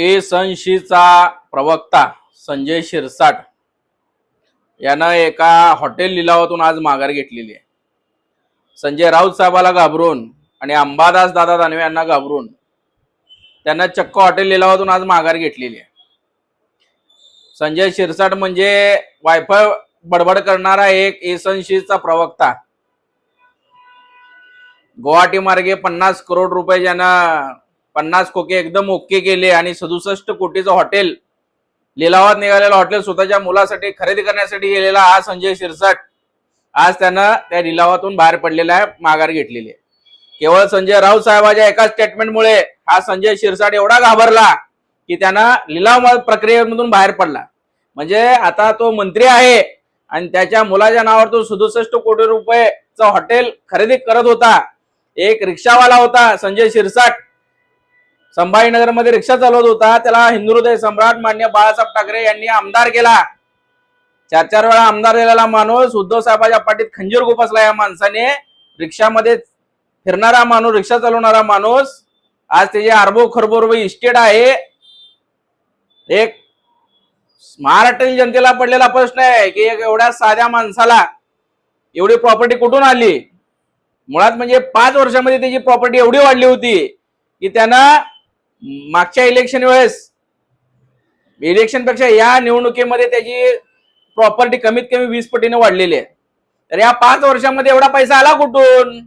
ए प्रवक्ता संजय शिरसाट यानं एका हॉटेल लिलावातून आज माघार घेतलेली आहे. संजय राऊत साहेबाला घाबरून आणि अंबादास दादा दानवे यांना घाबरून त्यांना चक्क हॉटेल लिलावातून आज माघार घेतलेली आहे. संजय शिरसाट म्हणजे वायफाय बडबड करणारा एक एसनशीचा प्रवक्ता. गुवाहाटी मार्गे पन्नास करोड रुपये ज्यानं पन्नास खोके एकदम ओके केले आणि सदुसष्ट कोटीचं हॉटेल लिलावात निघालेलं हॉटेल स्वतःच्या मुलासाठी खरेदी करण्यासाठी गेलेला हा संजय शिरसाट. आज त्यानं त्या लिलावातून बाहेर पडलेला आहे माघार घेतलेली आहे. केवळ संजय राऊत साहेबाच्या एका स्टेटमेंटमुळे हा संजय शिरसाट एवढा घाबरला की त्यानं लिलाव प्रक्रियेमधून बाहेर पडला. म्हणजे आता तो मंत्री आहे आणि त्याच्या मुलाच्या नावावर तो सदुसष्ट कोटी रुपयेचं हॉटेल खरेदी करत होता. एक रिक्षावाला होता संजय शिरसाट. संभाजीनगरमध्ये रिक्षा चालवत होता. त्याला हिंदू हृदय सम्राट मान्य बाळासाहेब ठाकरे यांनी आमदार केला. चार चार वेळा आमदार झालेला माणूस उद्धव साहेबाच्या पाठीत खंजीर गोपसला या माणसाने रिक्षामध्ये फिरणारा माणूस रिक्षा चालवणारा माणूस आज त्याचे अरबो खरबो रुपये इस्टेट आहे एक महाराष्ट्रातील जनतेला पडलेला प्रश्न आहे की एक एवढ्या साध्या माणसाला एवढी प्रॉपर्टी कुठून आली? मुळात म्हणजे पाच वर्षामध्ये त्याची प्रॉपर्टी एवढी वाढली होती की त्यानं मागच्या इलेक्शन वेळेस इलेक्शनपेक्षा या निवडणुकीमध्ये त्याची प्रॉपर्टी कमीत कमी वीस पटीने वाढलेली आहे. तर या पाच वर्षामध्ये एवढा पैसा आला कुठून?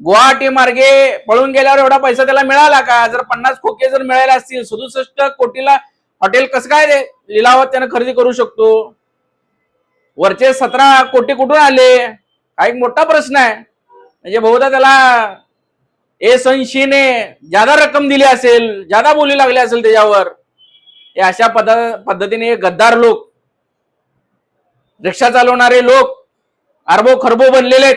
गुवाहाटी मार्गे पळून गेल्यावर एवढा पैसा त्याला मिळाला का? जर पन्नास खोके जर मिळाले असतील सदुसष्ट कोटीला हॉटेल कसं काय रे? लिलावात त्यानं खरेदी करू शकतो. वरचे सतरा कोटी कुठून आले? हा एक मोठा प्रश्न आहे. म्हणजे बहुधा त्याला ए ऐंशीने ज्यादा रक्कम दिली असेल ज्यादा बोली लागली असेल त्याच्यावर हे अशा पद्धतीने गद्दार लोक रिक्षा चालवणारे लोक अरबो खरबो बनलेले आहेत.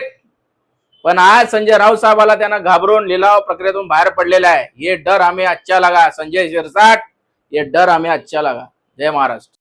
पण आज संजय राऊत साहेबाला त्यांना घाबरून लिलाव प्रक्रियेतून बाहेर पडलेला आहे. हे डर आम्ही अच्छा लगा. संजय शिरसाट हे डर आम्ही अच्छा लगा. जय महाराष्ट्र.